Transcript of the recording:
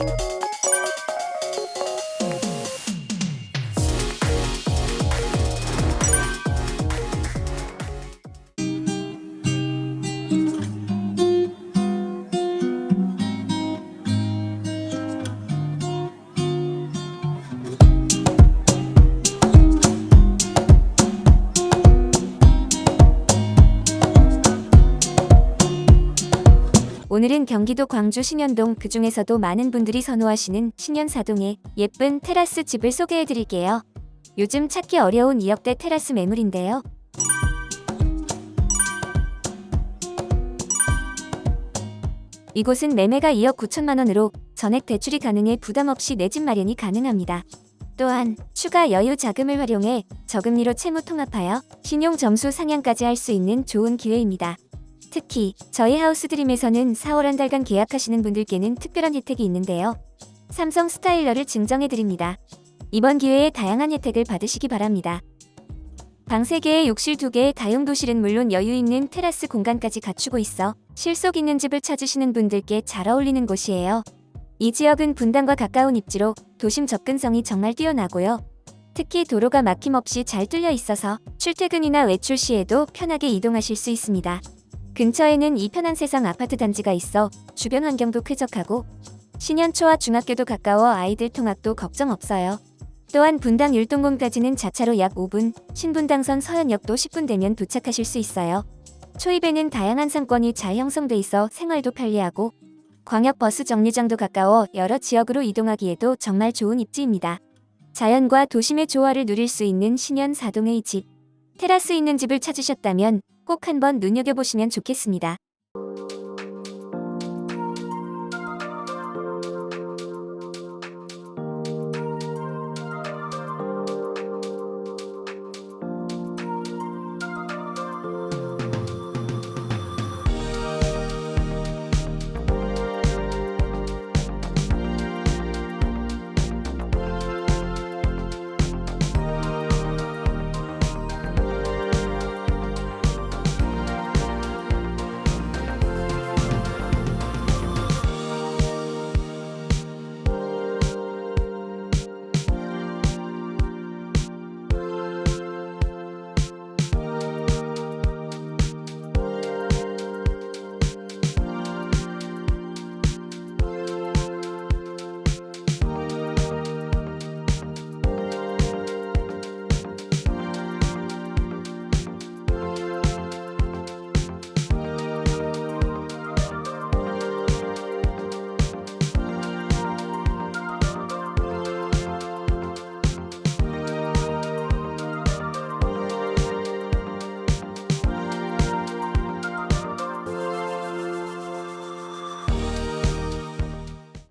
you 오늘은 경기도 광주 신현동 그 중에서도 많은 분들이 선호하시는 신현사동의 예쁜 테라스 집을 소개해 드릴게요. 요즘 찾기 어려운 2억대 테라스 매물인데요. 이곳은 매매가 2억 9천만 원으로 전액 대출이 가능해 부담 없이 내 집 마련이 가능합니다. 또한 추가 여유 자금을 활용해 저금리로 채무 통합하여 신용 점수 상향까지 할 수 있는 좋은 기회입니다. 특히 저희 하우스드림에서는 4월 한 달간 계약하시는 분들께는 특별한 혜택이 있는데요. 삼성 스타일러를 증정해 드립니다. 이번 기회에 다양한 혜택을 받으시기 바랍니다. 방 3개에 욕실 2개의 다용도실은 물론 여유 있는 테라스 공간까지 갖추고 있어 실속 있는 집을 찾으시는 분들께 잘 어울리는 곳이에요. 이 지역은 분당과 가까운 입지로 도심 접근성이 정말 뛰어나고요. 특히 도로가 막힘없이 잘 뚫려 있어서 출퇴근이나 외출 시에도 편하게 이동하실 수 있습니다. 근처에는 이 편한 세상 아파트 단지가 있어 주변 환경도 쾌적하고 신현초와 중학교도 가까워 아이들 통학도 걱정 없어요. 또한 분당 율동공까지는 자차로 약 5분, 신분당선 서현역도 10분 되면 도착하실 수 있어요. 초입에는 다양한 상권이 잘 형성돼 있어 생활도 편리하고 광역버스 정류장도 가까워 여러 지역으로 이동하기에도 정말 좋은 입지입니다. 자연과 도심의 조화를 누릴 수 있는 신현 사동의 집. 테라스 있는 집을 찾으셨다면 꼭 한번 눈여겨보시면 좋겠습니다.